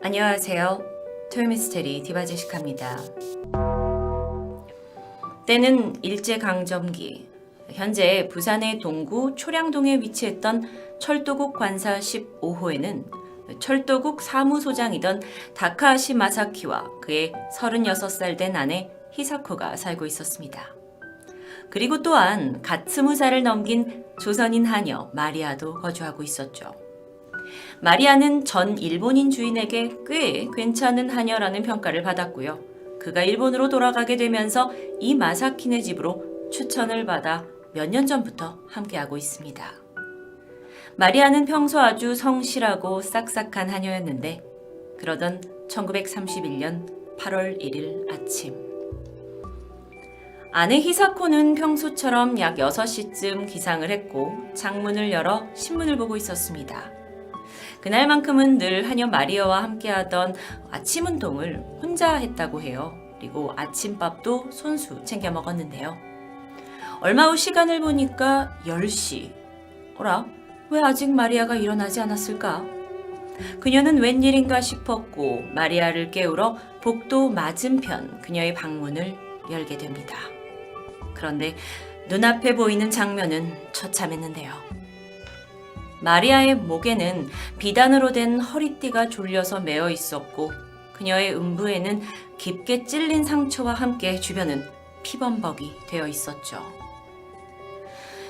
안녕하세요. 토요미스테리 디바제시카입니다. 때는 일제강점기. 현재 부산의 동구 초량동에 위치했던 철도국 관사 15호에는 철도국 사무소장이던 다카하시 마사키와 그의 36살 된 아내 히사코가 살고 있었습니다. 그리고 또한 갓 스무 살을 넘긴 조선인 하녀 마리아도 거주하고 있었죠. 마리아는 전 일본인 주인에게 꽤 괜찮은 하녀라는 평가를 받았고요. 그가 일본으로 돌아가게 되면서 이 마사키네 집으로 추천을 받아 몇 년 전부터 함께하고 있습니다. 마리아는 평소 아주 성실하고 싹싹한 하녀였는데 그러던 1931년 8월 1일 아침 아내 히사코는 평소처럼 약 6시쯤 기상을 했고 창문을 열어 신문을 보고 있었습니다. 그날만큼은 늘 하녀 마리아와 함께하던 아침 운동을 혼자 했다고 해요. 그리고 아침밥도 손수 챙겨 먹었는데요. 얼마 후 시간을 보니까 10시. 어라? 왜 아직 마리아가 일어나지 않았을까? 그녀는 웬일인가 싶었고 마리아를 깨우러 복도 맞은편 그녀의 방문을 열게 됩니다. 그런데 눈앞에 보이는 장면은 처참했는데요. 마리아의 목에는 비단으로 된 허리띠가 졸려서 매어 있었고 그녀의 음부에는 깊게 찔린 상처와 함께 주변은 피범벅이 되어 있었죠.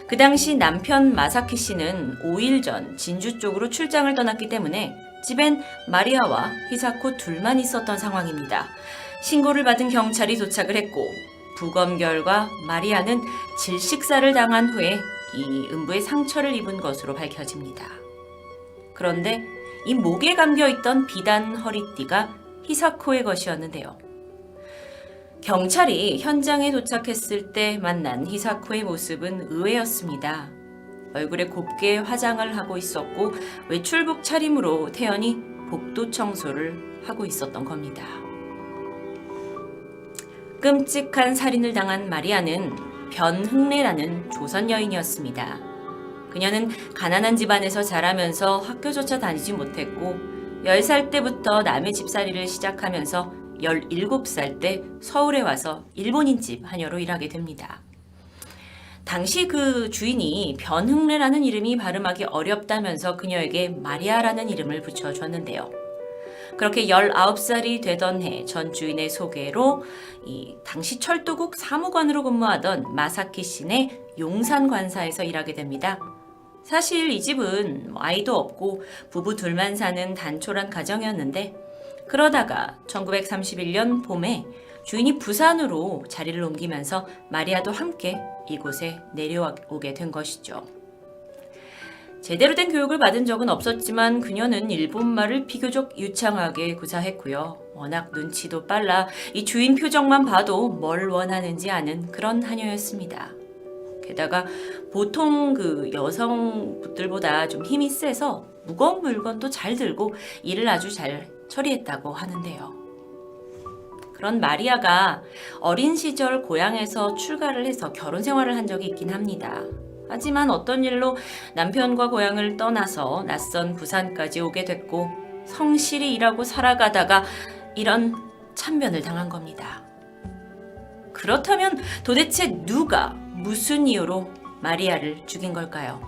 그 당시 남편 마사키 씨는 5일 전 진주 쪽으로 출장을 떠났기 때문에 집엔 마리아와 히사코 둘만 있었던 상황입니다. 신고를 받은 경찰이 도착을 했고 부검 결과 마리아는 질식사를 당한 후에 이 음부에 상처를 입은 것으로 밝혀집니다. 그런데 이 목에 감겨 있던 비단 허리띠가 히사코의 것이었는데요. 경찰이 현장에 도착했을 때 만난 히사코의 모습은 의외였습니다. 얼굴에 곱게 화장을 하고 있었고 외출복 차림으로 태연히 복도 청소를 하고 있었던 겁니다. 끔찍한 살인을 당한 마리아는 변흥래라는 조선 여인이었습니다. 그녀는 가난한 집안에서 자라면서 학교조차 다니지 못했고 10살 때부터 남의 집살이를 시작하면서 17살 때 서울에 와서 일본인 집 하녀로 일하게 됩니다. 당시 그 주인이 변흥래라는 이름이 발음하기 어렵다면서 그녀에게 마리아라는 이름을 붙여줬는데요. 그렇게 19살이 되던 해 전 주인의 소개로 이 당시 철도국 사무관으로 근무하던 마사키 씨네 용산 관사에서 일하게 됩니다. 사실 이 집은 뭐 아이도 없고 부부 둘만 사는 단촐한 가정이었는데 그러다가 1931년 봄에 주인이 부산으로 자리를 옮기면서 마리아도 함께 이곳에 내려오게 된 것이죠. 제대로 된 교육을 받은 적은 없었지만 그녀는 일본말을 비교적 유창하게 구사했고요. 워낙 눈치도 빨라 이 주인 표정만 봐도 뭘 원하는지 아는 그런 하녀였습니다. 게다가 보통 그 여성분들보다 좀 힘이 세서 무거운 물건도 잘 들고 일을 아주 잘 처리했다고 하는데요. 그런 마리아가 어린 시절 고향에서 출가를 해서 결혼 생활을 한 적이 있긴 합니다. 하지만 어떤 일로 남편과 고향을 떠나서 낯선 부산까지 오게 됐고 성실히 일하고 살아가다가 이런 참변을 당한 겁니다. 그렇다면 도대체 누가 무슨 이유로 마리아를 죽인 걸까요?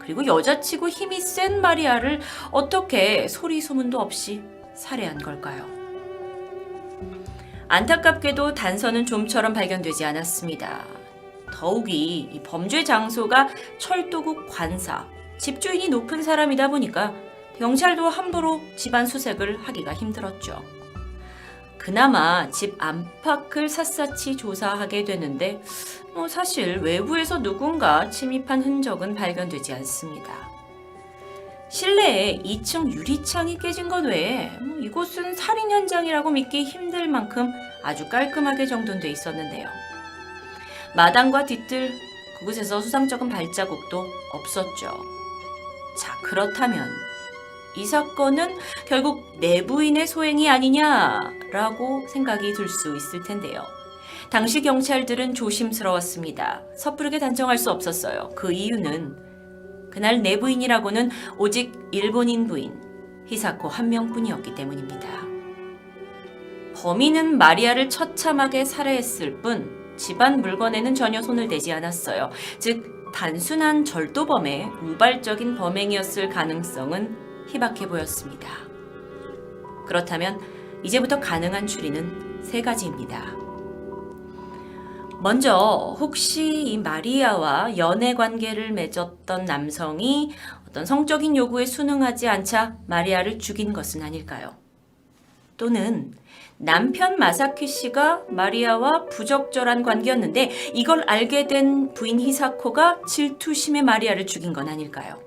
그리고 여자치고 힘이 센 마리아를 어떻게 소리 소문도 없이 살해한 걸까요? 안타깝게도 단서는 좀처럼 발견되지 않았습니다. 더욱이 이 범죄 장소가 철도국 관사, 집주인이 높은 사람이다 보니까 경찰도 함부로 집안 수색을 하기가 힘들었죠. 그나마 집 안팎을 샅샅이 조사하게 되는데 뭐 사실 외부에서 누군가 침입한 흔적은 발견되지 않습니다. 실내에 2층 유리창이 깨진 것 외에 뭐 이곳은 살인 현장이라고 믿기 힘들 만큼 아주 깔끔하게 정돈돼 있었는데요. 마당과 뒤뜰 그곳에서 수상쩍은 발자국도 없었죠. 자, 그렇다면 이 사건은 결국 내부인의 소행이 아니냐라고 생각이 들 수 있을 텐데요. 당시 경찰들은 조심스러웠습니다. 섣부르게 단정할 수 없었어요. 그 이유는 그날 내부인이라고는 오직 일본인 부인 히사코 한 명뿐이었기 때문입니다. 범인은 마리아를 처참하게 살해했을 뿐 집안 물건에는 전혀 손을 대지 않았어요. 즉 단순한 절도범의 우발적인 범행이었을 가능성은 희박해 보였습니다. 그렇다면 이제부터 가능한 추리는 세 가지입니다. 먼저 혹시 이 마리아와 연애 관계를 맺었던 남성이 어떤 성적인 요구에 순응하지 않자 마리아를 죽인 것은 아닐까요? 또는 남편 마사키 씨가 마리아와 부적절한 관계였는데 이걸 알게 된 부인 히사코가 질투심에 마리아를 죽인 건 아닐까요?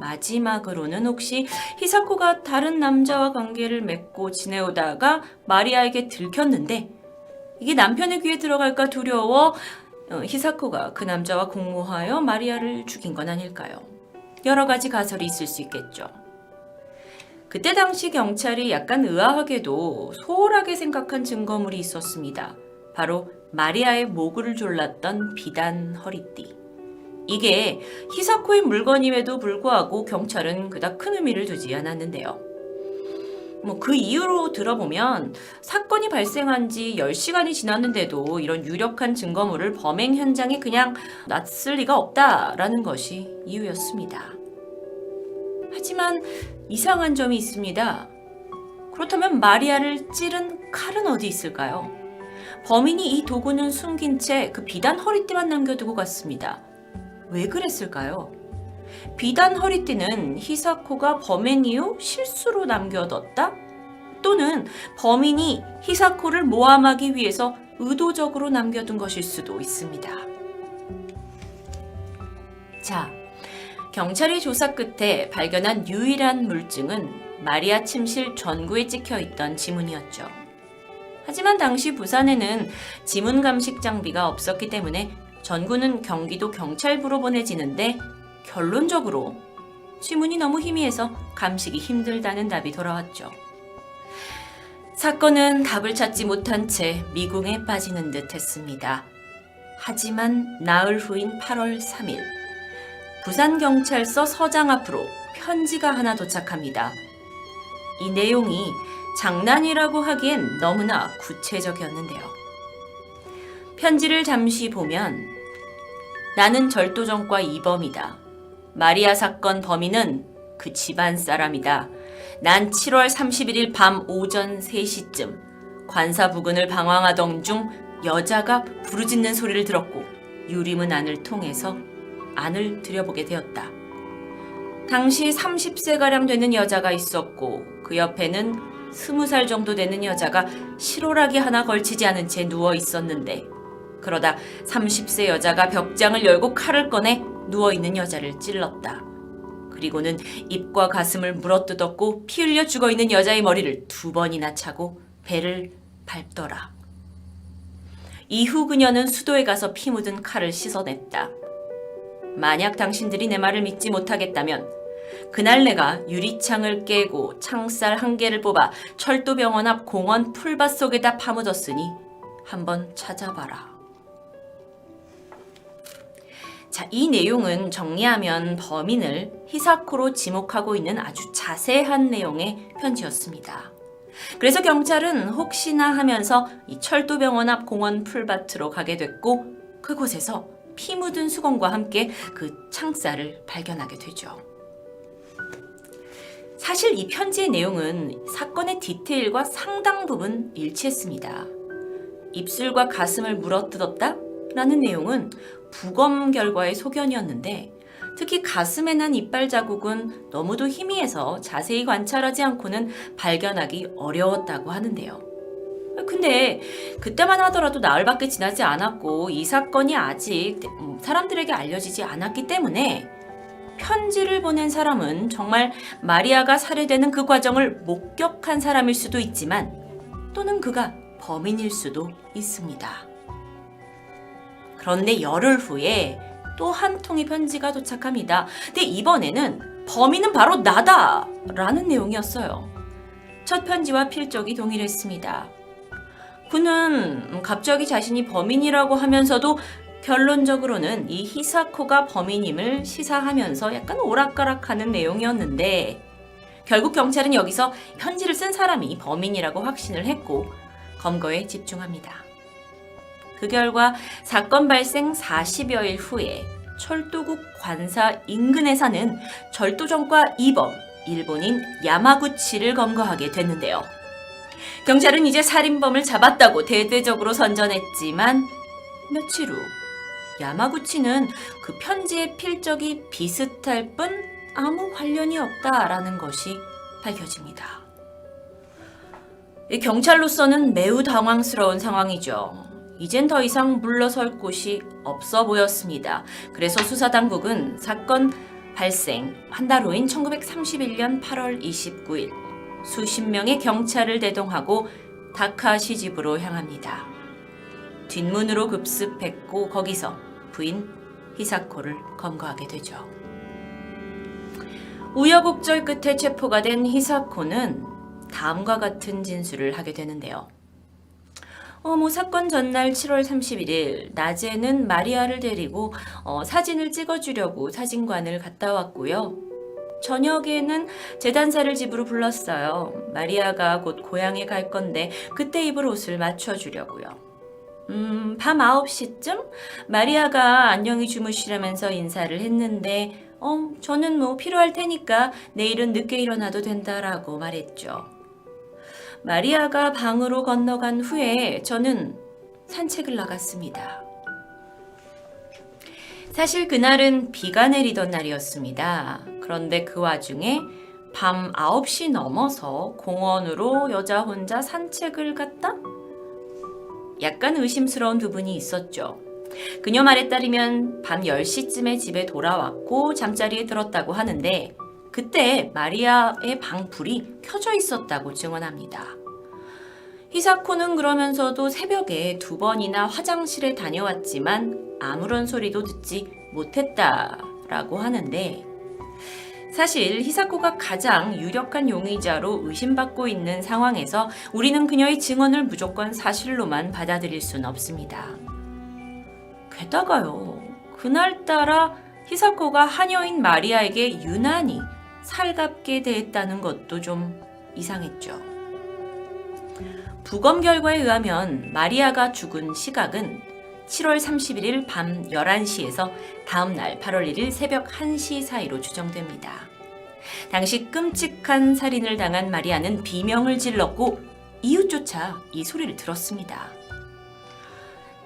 마지막으로는 혹시 히사코가 다른 남자와 관계를 맺고 지내오다가 마리아에게 들켰는데 이게 남편의 귀에 들어갈까 두려워 어, 히사코가 그 남자와 공모하여 마리아를 죽인 건 아닐까요? 여러 가지 가설이 있을 수 있겠죠. 그때 당시 경찰이 약간 의아하게도 소홀하게 생각한 증거물이 있었습니다. 바로 마리아의 모구를 졸랐던 비단 허리띠. 이게 히사코의 물건임에도 불구하고 경찰은 그닥 큰 의미를 두지 않았는데요. 뭐 그 이유로 들어보면 사건이 발생한 지 10시간이 지났는데도 이런 유력한 증거물을 범행 현장에 그냥 놨을 리가 없다라는 것이 이유였습니다. 하지만 이상한 점이 있습니다. 그렇다면 마리아를 찌른 칼은 어디 있을까요? 범인이 이 도구는 숨긴 채 그 비단 허리띠만 남겨두고 갔습니다. 왜 그랬을까요? 비단 허리띠는 히사코가 범행 이후 실수로 남겨뒀다? 또는 범인이 히사코를 모함하기 위해서 의도적으로 남겨둔 것일 수도 있습니다. 자, 경찰이 조사 끝에 발견한 유일한 물증은 마리아 침실 전구에 찍혀 있던 지문이었죠. 하지만 당시 부산에는 지문 감식 장비가 없었기 때문에 전구는 경기도 경찰부로 보내지는데 결론적으로 지문이 너무 희미해서 감식이 힘들다는 답이 돌아왔죠. 사건은 답을 찾지 못한 채 미궁에 빠지는 듯 했습니다. 하지만 나흘 후인 8월 3일, 부산경찰서 서장 앞으로 편지가 하나 도착합니다. 이 내용이 장난이라고 하기엔 너무나 구체적이었는데요. 편지를 잠시 보면 나는 절도정과 이범이다. 마리아 사건 범인은 그 집안 사람이다. 난 7월 31일 밤 오전 3시쯤 관사 부근을 방황하던 중 여자가 부르짖는 소리를 들었고 유리문 안을 통해서 안을 들여보게 되었다. 당시 30세가량 되는 여자가 있었고 그 옆에는 20살 정도 되는 여자가 실오라기 하나 걸치지 않은 채 누워 있었는데 그러다 30세 여자가 벽장을 열고 칼을 꺼내 누워 있는 여자를 찔렀다. 그리고는 입과 가슴을 물어뜯었고 피 흘려 죽어 있는 여자의 머리를 두 번이나 차고 배를 밟더라. 이후 그녀는 수도에 가서 피 묻은 칼을 씻어냈다. 만약 당신들이 내 말을 믿지 못하겠다면 그날 내가 유리창을 깨고 창살 한 개를 뽑아 철도병원 앞 공원 풀밭 속에다 파묻었으니 한번 찾아봐라. 자, 이 내용은 정리하면 범인을 히사코로 지목하고 있는 아주 자세한 내용의 편지였습니다. 그래서 경찰은 혹시나 하면서 이 철도병원 앞 공원 풀밭으로 가게 됐고 그곳에서 피 묻은 수건과 함께 그 창살을 발견하게 되죠. 사실 이 편지의 내용은 사건의 디테일과 상당 부분 일치했습니다. 입술과 가슴을 물어뜯었다? 라는 내용은 부검 결과의 소견이었는데 특히 가슴에 난 이빨 자국은 너무도 희미해서 자세히 관찰하지 않고는 발견하기 어려웠다고 하는데요. 근데 그때만 하더라도 나흘밖에 지나지 않았고 이 사건이 아직 사람들에게 알려지지 않았기 때문에 편지를 보낸 사람은 정말 마리아가 살해되는 그 과정을 목격한 사람일 수도 있지만 또는 그가 범인일 수도 있습니다. 그런데 열흘 후에 또 한 통의 편지가 도착합니다. 근데 이번에는 범인은 바로 나다! 라는 내용이었어요. 첫 편지와 필적이 동일했습니다. 그는 갑자기 자신이 범인이라고 하면서도 결론적으로는 이 히사코가 범인임을 시사하면서 약간 오락가락하는 내용이었는데 결국 경찰은 여기서 편지를 쓴 사람이 범인이라고 확신을 했고 검거에 집중합니다. 그 결과 사건 발생 40여일 후에 철도국 관사 인근에 사는 절도정과 2범 일본인 야마구치를 검거하게 됐는데요. 경찰은 이제 살인범을 잡았다고 대대적으로 선전했지만 며칠 후 야마구치는 그 편지의 필적이 비슷할 뿐 아무 관련이 없다라는 것이 밝혀집니다. 이 경찰로서는 매우 당황스러운 상황이죠. 이젠 더 이상 물러설 곳이 없어 보였습니다. 그래서 수사당국은 사건 발생 한 달 후인 1931년 8월 29일 수십 명의 경찰을 대동하고 다카시 집으로 향합니다. 뒷문으로 급습했고 거기서 부인 히사코를 검거하게 되죠. 우여곡절 끝에 체포가 된 히사코는 다음과 같은 진술을 하게 되는데요. 어, 뭐 사건 전날 7월 31일 낮에는 마리아를 데리고 어, 사진을 찍어주려고 사진관을 갔다 왔고요. 저녁에는 재단사를 집으로 불렀어요. 마리아가 곧 고향에 갈 건데 그때 입을 옷을 맞춰주려고요. 음, 밤 9시쯤 마리아가 안녕히 주무시라면서 인사를 했는데 어, 저는 뭐 필요할 테니까 내일은 늦게 일어나도 된다라고 말했죠. 마리아가 방으로 건너간 후에 저는 산책을 나갔습니다. 사실 그날은 비가 내리던 날이었습니다. 그런데 그 와중에 밤 9시 넘어서 공원으로 여자 혼자 산책을 갔다? 약간 의심스러운 부분이 있었죠. 그녀 말에 따르면 밤 10시쯤에 집에 돌아왔고 잠자리에 들었다고 하는데 그때 마리아의 방 불이 켜져 있었다고 증언합니다. 히사코는 그러면서도 새벽에 두 번이나 화장실에 다녀왔지만 아무런 소리도 듣지 못했다라고 하는데 사실 히사코가 가장 유력한 용의자로 의심받고 있는 상황에서 우리는 그녀의 증언을 무조건 사실로만 받아들일 수는 없습니다. 게다가요, 그날따라 히사코가 하녀인 마리아에게 유난히 살갑게 대했다는 것도 좀 이상했죠. 부검 결과에 의하면 마리아가 죽은 시각은 7월 31일 밤 11시에서 다음 날 8월 1일 새벽 1시 사이로 추정됩니다. 당시 끔찍한 살인을 당한 마리아는 비명을 질렀고 이웃조차 이 소리를 들었습니다.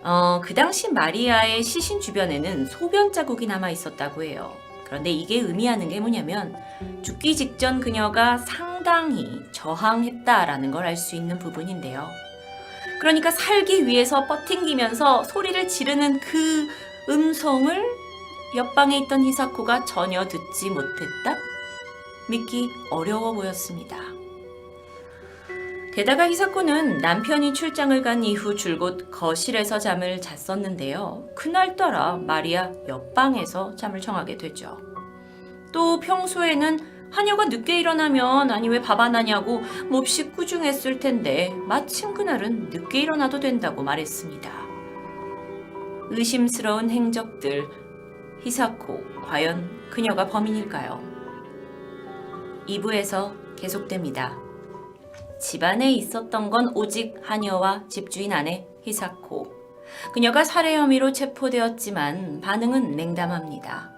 어, 그 당시 마리아의 시신 주변에는 소변 자국이 남아 있었다고 해요. 그런데 이게 의미하는 게 뭐냐면 죽기 직전 그녀가 상당히 저항했다라는 걸 알 수 있는 부분인데요. 그러니까 살기 위해서 버팅기면서 소리를 지르는 그 음성을 옆방에 있던 히사코가 전혀 듣지 못했다? 믿기 어려워 보였습니다. 게다가 히사코는 남편이 출장을 간 이후 줄곧 거실에서 잠을 잤었는데요. 그날따라 마리아 옆방에서 잠을 청하게 되죠. 또 평소에는 하녀가 늦게 일어나면 아니 왜 밥 안 하냐고 몹시 꾸중했을 텐데 마침 그날은 늦게 일어나도 된다고 말했습니다. 의심스러운 행적들 히사코 과연 그녀가 범인일까요? 2부에서 계속됩니다. 집안에 있었던 건 오직 하녀와 집주인 아내 히사코. 그녀가 살해 혐의로 체포되었지만 반응은 냉담합니다.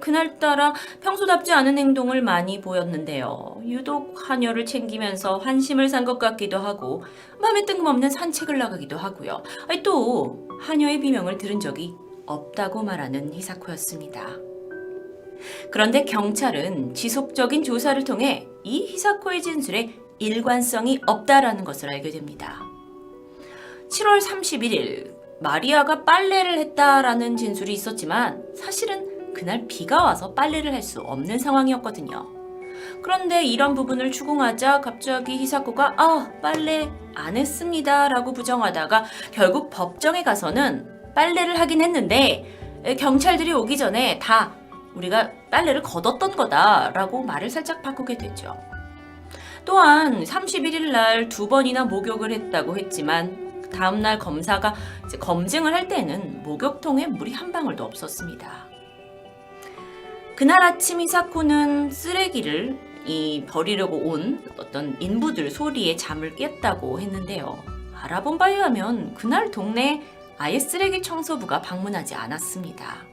그날따라 평소답지 않은 행동을 많이 보였는데요. 유독 하녀를 챙기면서 환심을 산 것 같기도 하고 마음에 뜬금없는 산책을 나가기도 하고요. 또 하녀의 비명을 들은 적이 없다고 말하는 히사코였습니다. 그런데 경찰은 지속적인 조사를 통해 이 히사코의 진술에 일관성이 없다라는 것을 알게 됩니다. 7월 31일 마리아가 빨래를 했다라는 진술이 있었지만 사실은 그날 비가 와서 빨래를 할 수 없는 상황이었거든요. 그런데 이런 부분을 추궁하자 갑자기 히사코가 아 빨래 안 했습니다 라고 부정하다가 결국 법정에 가서는 빨래를 하긴 했는데 에, 경찰들이 오기 전에 다 우리가 빨래를 걷었던 거다 라고 말을 살짝 바꾸게 되죠. 또한 31일 날 두 번이나 목욕을 했다고 했지만 다음 날 검사가 검증을 할 때는 목욕통에 물이 한 방울도 없었습니다. 그날 아침 이사코는 쓰레기를 이 버리려고 온 어떤 인부들 소리에 잠을 깼다고 했는데요. 알아본 바에 의하면 그날 동네에 아예 쓰레기 청소부가 방문하지 않았습니다.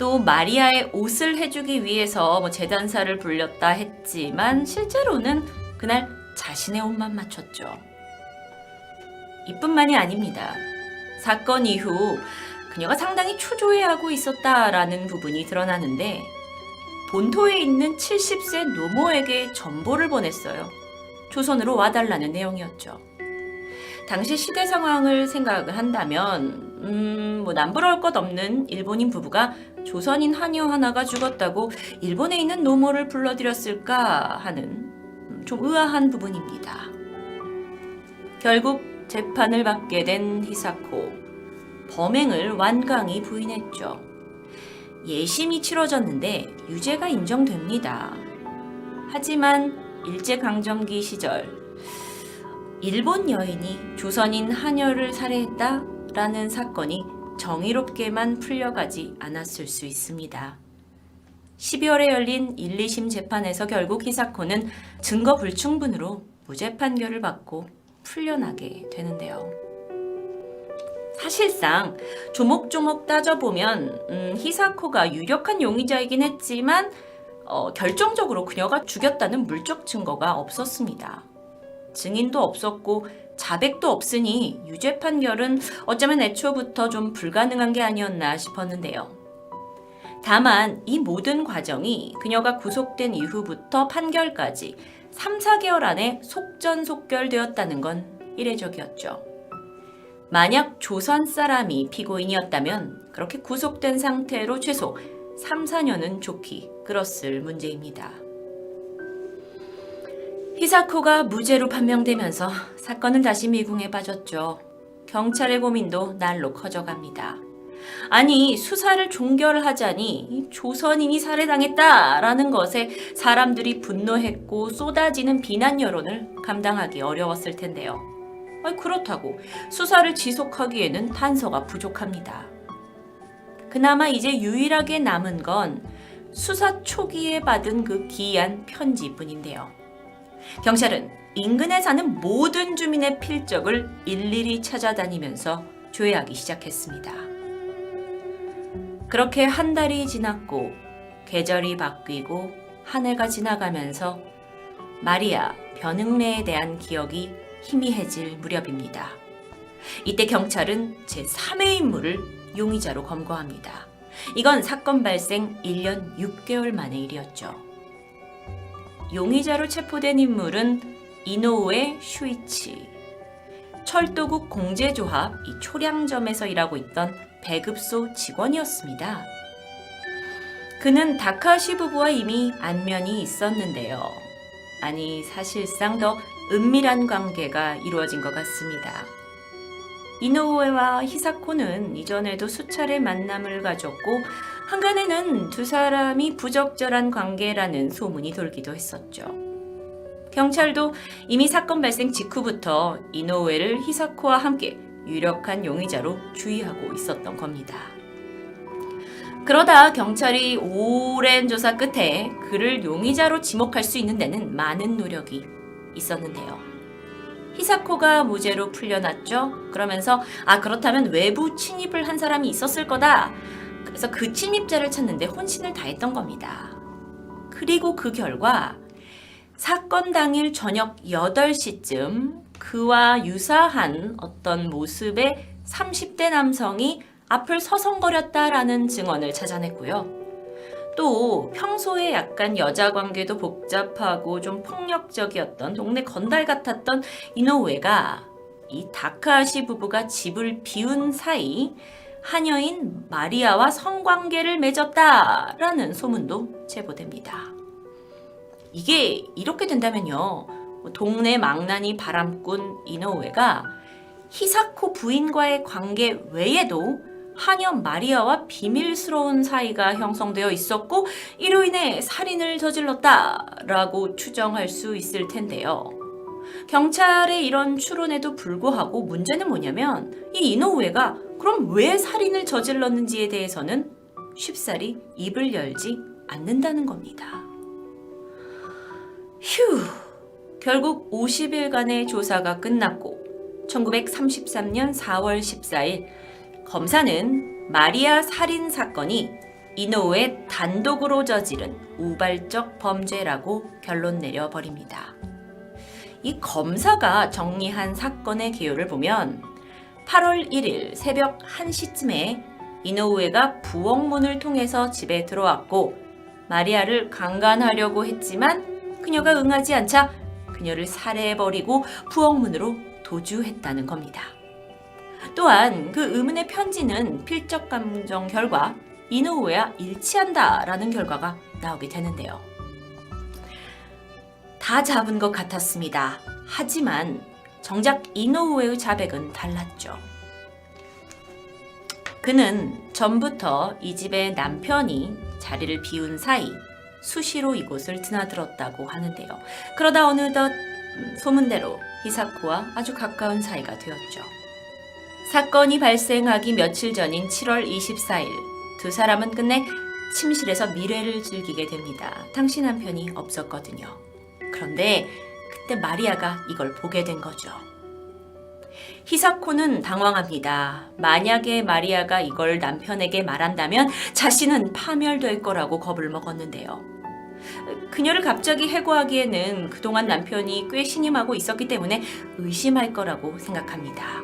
또 마리아의 옷을 해주기 위해서 뭐 재단사를 불렸다 했지만 실제로는 그날 자신의 옷만 맞췄죠. 이뿐만이 아닙니다. 사건 이후 그녀가 상당히 초조해하고 있었다라는 부분이 드러나는데 본토에 있는 70세 노모에게 전보를 보냈어요. 조선으로 와달라는 내용이었죠. 당시 시대 상황을 생각을 한다면, 음, 뭐 남부러울 것 없는 일본인 부부가 조선인 하녀 하나가 죽었다고 일본에 있는 노모를 불러들였을까 하는 음, 좀 의아한 부분입니다. 결국 재판을 받게 된 히사코. 범행을 완강히 부인했죠. 예심이 치러졌는데 유죄가 인정됩니다. 하지만 일제강점기 시절 일본 여인이 조선인 하녀를 살해했다라는 사건이 정의롭게만 풀려가지 않았을 수 있습니다. 12월에 열린 1, 2심 재판에서 결국 히사코는 증거 불충분으로 무죄 판결을 받고 풀려나게 되는데요. 사실상 조목조목 따져보면 음, 히사코가 유력한 용의자이긴 했지만 어, 결정적으로 그녀가 죽였다는 물적 증거가 없었습니다. 증인도 없었고 자백도 없으니 유죄 판결은 어쩌면 애초부터 좀 불가능한 게 아니었나 싶었는데요. 다만 이 모든 과정이 그녀가 구속된 이후부터 판결까지 3, 4개월 안에 속전속결되었다는 건 이례적이었죠. 만약 조선 사람이 피고인이었다면 그렇게 구속된 상태로 최소 3, 4년은 좋기 그렇을 문제입니다. 히사코가 무죄로 판명되면서 사건은 다시 미궁에 빠졌죠. 경찰의 고민도 날로 커져갑니다. 아니 수사를 종결하자니 조선인이 살해당했다라는 것에 사람들이 분노했고 쏟아지는 비난 여론을 감당하기 어려웠을 텐데요. 그렇다고 수사를 지속하기에는 단서가 부족합니다. 그나마 이제 유일하게 남은 건 수사 초기에 받은 그 기이한 편지뿐인데요. 경찰은 인근에 사는 모든 주민의 필적을 일일이 찾아다니면서 조회하기 시작했습니다. 그렇게 한 달이 지났고 계절이 바뀌고 한 해가 지나가면서 마리아 변흥래에 대한 기억이 희미해질 무렵입니다. 이때 경찰은 제3의 인물을 용의자로 검거합니다. 이건 사건 발생 1년 6개월 만의 일이었죠. 용의자로 체포된 인물은 이노우에 슈이치. 철도국 공제조합 이 초량점에서 일하고 있던 배급소 직원이었습니다. 그는 다카시 부부와 이미 안면이 있었는데요. 아니, 사실상 더 은밀한 관계가 이루어진 것 같습니다. 이노우에와 히사코는 이전에도 수차례 만남을 가졌고 한간에는 두 사람이 부적절한 관계라는 소문이 돌기도 했었죠. 경찰도 이미 사건 발생 직후부터 이노우에를 히사코와 함께 유력한 용의자로 주의하고 있었던 겁니다. 그러다 경찰이 오랜 조사 끝에 그를 용의자로 지목할 수 있는 데는 많은 노력이 있었는데요. 히사코가 무죄로 풀려났죠. 그러면서 아 그렇다면 외부 침입을 한 사람이 있었을 거다. 그래서 그 침입자를 찾는데 혼신을 다했던 겁니다. 그리고 그 결과 사건 당일 저녁 8시쯤 그와 유사한 어떤 모습의 30대 남성이 앞을 서성거렸다라는 증언을 찾아냈고요. 또 평소에 약간 여자 관계도 복잡하고 좀 폭력적이었던 동네 건달 같았던 이노우에가 이 다카시 부부가 집을 비운 사이 하녀인 마리아와 성관계를 맺었다라는 소문도 제보됩니다. 이게 이렇게 된다면요. 동네 망나니 바람꾼 이노우에가 히사코 부인과의 관계 외에도 하녀 마리아와 비밀스러운 사이가 형성되어 있었고 이로 인해 살인을 저질렀다라고 추정할 수 있을 텐데요. 경찰의 이런 추론에도 불구하고 문제는 뭐냐면 이 이노우에가 그럼 왜 살인을 저질렀는지에 대해서는 쉽사리 입을 열지 않는다는 겁니다. 휴, 결국 50일간의 조사가 끝났고 1933년 4월 14일 검사는 마리아 살인 사건이 이노우의 단독으로 저지른 우발적 범죄라고 결론 내려 버립니다. 이 검사가 정리한 사건의 개요를 보면 8월 1일 새벽 1시쯤에 이노우에가 부엌문을 통해서 집에 들어왔고 마리아를 강간하려고 했지만 그녀가 응하지 않자 그녀를 살해해버리고 부엌문으로 도주했다는 겁니다. 또한 그 의문의 편지는 필적 감정 결과 이노우에와 일치한다라는 결과가 나오게 되는데요. 다 잡은 것 같았습니다. 하지만 정작 이노우에의 자백은 달랐죠. 그는 전부터 이 집의 남편이 자리를 비운 사이 수시로 이곳을 드나들었다고 하는데요. 그러다 어느덧 음, 소문대로 히사코와 아주 가까운 사이가 되었죠. 사건이 발생하기 며칠 전인 7월 24일 두 사람은 끝내 침실에서 미래를 즐기게 됩니다. 당시 남편이 없었거든요. 그런데 그때 마리아가 이걸 보게 된 거죠. 히사코는 당황합니다. 만약에 마리아가 이걸 남편에게 말한다면 자신은 파멸될 거라고 겁을 먹었는데요. 그녀를 갑자기 해고하기에는 그동안 남편이 꽤 신임하고 있었기 때문에 의심할 거라고 생각합니다.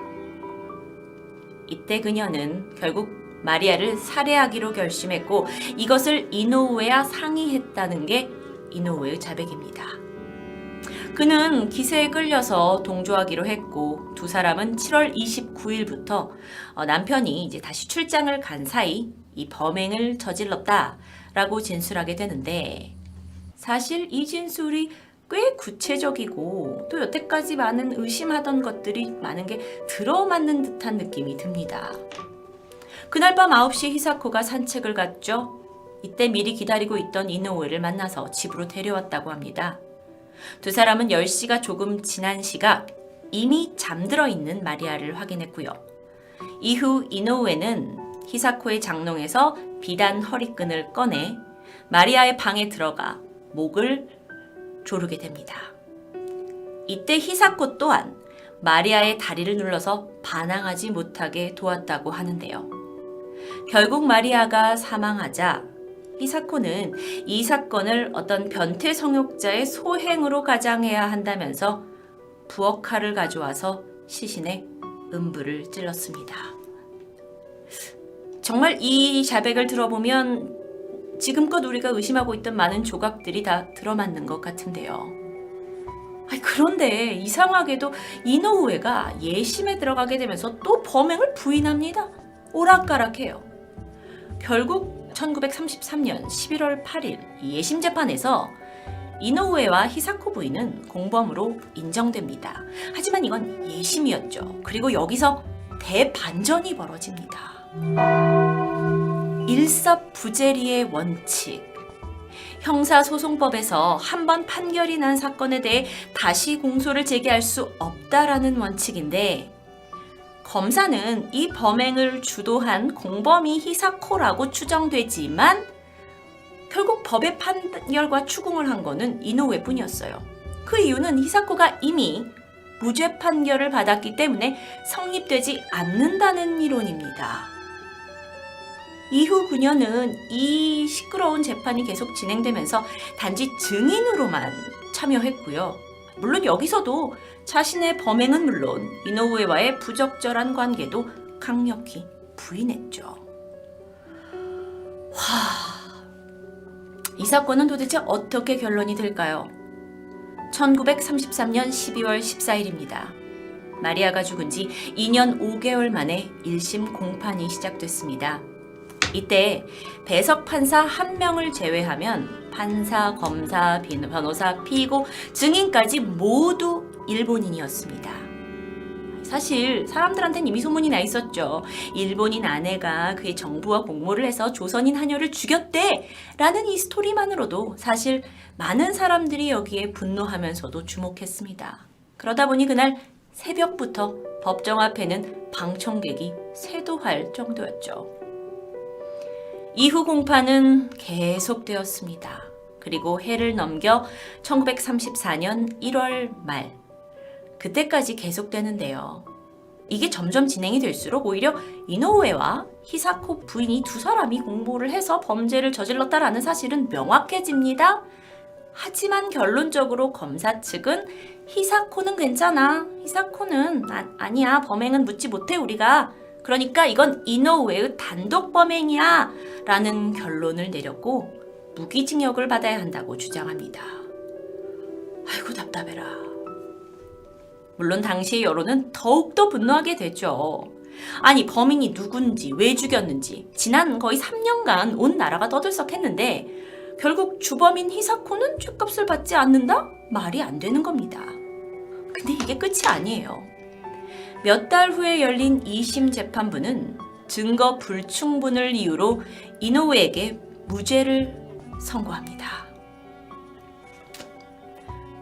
이때 그녀는 결국 마리아를 살해하기로 결심했고 이것을 이노우에와 상의했다는 게 이노우의 자백입니다. 그는 기세에 끌려서 동조하기로 했고 두 사람은 7월 29일부터 어, 남편이 이제 다시 출장을 간 사이 이 범행을 저질렀다라고 진술하게 되는데 사실 이 진술이 꽤 구체적이고 또 여태까지 많은 의심하던 것들이 많은 게 들어맞는 듯한 느낌이 듭니다. 그날 밤 9시 히사코가 산책을 갔죠. 이때 미리 기다리고 있던 이노우에를 만나서 집으로 데려왔다고 합니다. 두 사람은 10시가 조금 지난 시각 이미 잠들어 있는 마리아를 확인했고요. 이후 이노우에는 히사코의 장롱에서 비단 허리끈을 꺼내 마리아의 방에 들어가 목을 조르게 됩니다. 이때 히사코 또한 마리아의 다리를 눌러서 반항하지 못하게 도왔다고 하는데요. 결국 마리아가 사망하자 히사코는 이 사건을 어떤 변태 성욕자의 소행으로 가장해야 한다면서 부엌칼을 가져와서 시신의 음부를 찔렀습니다. 정말 이 자백을 들어보면 지금껏 우리가 의심하고 있던 많은 조각들이 다 들어맞는 것 같은데요. 그런데 이상하게도 이노우에가 예심에 들어가게 되면서 또 범행을 부인합니다. 오락가락해요. 결국 1933년 11월 8일 이 예심 재판에서 이노우에와 히사코 부인은 공범으로 인정됩니다. 하지만 이건 예심이었죠. 그리고 여기서 대반전이 벌어집니다. 일사부재리의 원칙. 형사소송법에서 한 번 판결이 난 사건에 대해 다시 공소를 제기할 수 없다라는 원칙인데 검사는 이 범행을 주도한 공범이 히사코라고 추정되지만 결국 법의 판결과 추궁을 한 거는 이노우에 뿐이었어요. 그 이유는 히사코가 이미 무죄 판결을 받았기 때문에 성립되지 않는다는 이론입니다. 이후 그녀는 이 시끄러운 재판이 계속 진행되면서 단지 증인으로만 참여했고요. 물론 여기서도 자신의 범행은 물론 이노우에와의 부적절한 관계도 강력히 부인했죠. 와, 이 사건은 도대체 어떻게 결론이 될까요? 1933년 12월 14일입니다. 마리아가 죽은 지 2년 5개월 만에 1심 공판이 시작됐습니다. 이때 배석 판사 한 명을 제외하면 판사, 검사, 변호사, 피고, 증인까지 모두 일본인이었습니다. 사실 사람들한테는 이미 소문이 나 있었죠. 일본인 아내가 그의 정부와 공모를 해서 조선인 한여를 죽였대! 라는 이 스토리만으로도 사실 많은 사람들이 여기에 분노하면서도 주목했습니다. 그러다 보니 그날 새벽부터 법정 앞에는 방청객이 쇄도할 정도였죠. 이후 공판은 계속되었습니다. 그리고 해를 넘겨 1934년 1월 말. 그때까지 계속되는데요. 이게 점점 진행이 될수록 오히려 이노우에와 히사코 부인이 두 사람이 공모를 해서 범죄를 저질렀다라는 사실은 명확해집니다. 하지만 결론적으로 검사 측은 히사코는 괜찮아. 히사코는 아, 아니야. 범행은 묻지 못해 우리가. 그러니까 이건 이노우에의 단독 범행이야. 라는 결론을 내렸고 무기징역을 받아야 한다고 주장합니다. 아이고 답답해라. 물론 당시의 여론은 더욱더 분노하게 되죠. 아니 범인이 누군지 왜 죽였는지 지난 거의 3년간 온 나라가 떠들썩했는데 결국 주범인 히사코는 죗값을 받지 않는다? 말이 안 되는 겁니다. 근데 이게 끝이 아니에요. 몇 달 후에 열린 2심 재판부는 증거 불충분을 이유로 이노우에게 무죄를 선고합니다.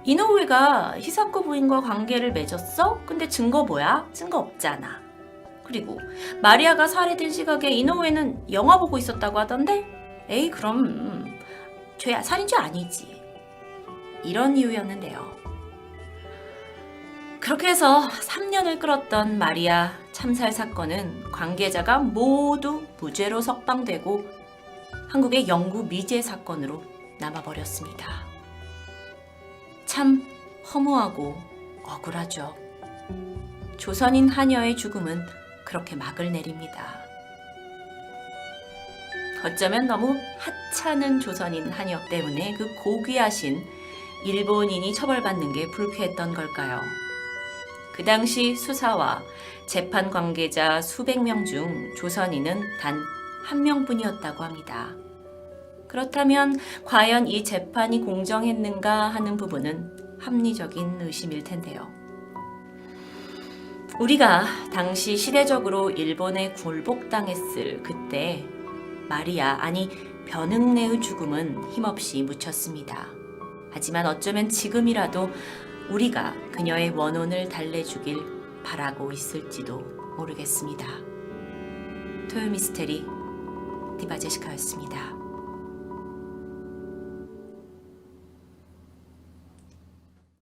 이노우에가 히사코 부인과 관계를 맺었어? 근데 증거 뭐야? 증거 없잖아. 그리고 마리아가 살해된 시각에 이노우에는 영화 보고 있었다고 하던데? 에이 그럼 음, 죄야 살인죄 아니지. 이런 이유였는데요. 그렇게 해서 3년을 끌었던 마리아 참살 사건은 관계자가 모두 무죄로 석방되고 한국의 영구 미제 사건으로 남아버렸습니다. 참 허무하고 억울하죠. 조선인 하녀의 죽음은 그렇게 막을 내립니다. 어쩌면 너무 하찮은 조선인 하녀 때문에 그 고귀하신 일본인이 처벌받는 게 불쾌했던 걸까요? 그 당시 수사와 재판 관계자 수백 명 중 조선인은 단 한 명뿐이었다고 합니다. 그렇다면 과연 이 재판이 공정했는가 하는 부분은 합리적인 의심일 텐데요. 우리가 당시 시대적으로 일본에 굴복당했을 그때 마리아 아니 변흥래의 죽음은 힘없이 묻혔습니다. 하지만 어쩌면 지금이라도 우리가 그녀의 원혼을 달래주길 바라고 있을지도 모르겠습니다. 토요미스테리 디바제시카였습니다.